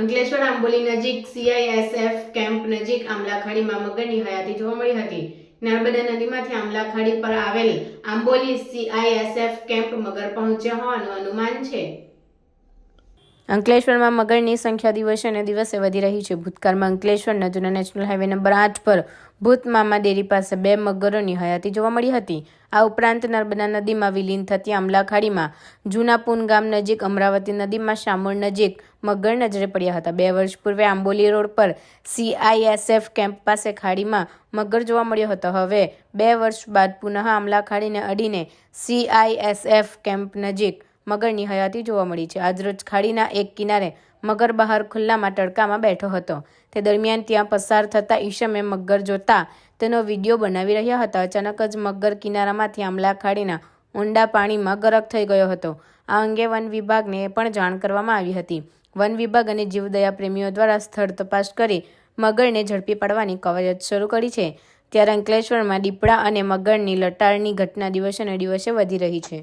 અંકલેશ્વર આંબોલી નજીક CISF camp નજીક આમલાખાડીમાં મગરની હયાતી જોવા મળી હતી. નર્મદા નદીમાંથી આમલાખાડી પર આવેલ આંબોલી સીઆઈએસએફ કેમ્પ મગર પહોંચ્યા હોવાનું અનુમાન છે. અંકલેશ્વરમાં મગરની સંખ્યા દિવસે ને દિવસે વધી રહી છે. ભૂતકાળમાં અંકલેશ્વર નદીના નેશનલ હાઈવે નંબર આઠ પર ભૂત મામા ડેરી પાસે બે મગરોની હયાતી જોવા મળી હતી. આ ઉપરાંત નર્મદા નદીમાં વિલીન થતી અમલાખાડીમાં જૂના પૂન ગામ નજીક, અમરાવતી નદીમાં શામળ નજીક મગર નજરે પડ્યા હતા. બે વર્ષ પૂર્વે આંબોલી રોડ પર સીઆઈએસએફ કેમ્પ પાસે ખાડીમાં મગર જોવા મળ્યો હતો. હવે બે વર્ષ બાદ પુનઃ અમલાખાડીને અડીને સીઆઈએસએફ કેમ્પ નજીક મગરની હયાતી જોવા મળી છે. આજરોજ ખાડીના એક કિનારે મગર બહાર ખુલ્લામાં તડકામાં બેઠો હતો. તે દરમિયાન ત્યાં પસાર થતા ઈશમે મગર જોતા તેનો વીડિયો બનાવી રહ્યા હતા. અચાનક જ મગર કિનારામાંથી આમલા ખાડીના ઊંડા પાણીમાં ગરક થઈ ગયો હતો. આ અંગે વન વિભાગને પણ જાણ કરવામાં આવી હતી. વન વિભાગ અને જીવદયા પ્રેમીઓ દ્વારા સ્થળ તપાસ કરી મગરને ઝડપી પાડવાની કવાયત શરૂ કરી છે. ત્યારે અંકલેશ્વરમાં દીપડા અને મગરની લટારની ઘટના દિવસે ને દિવસે વધી રહી છે.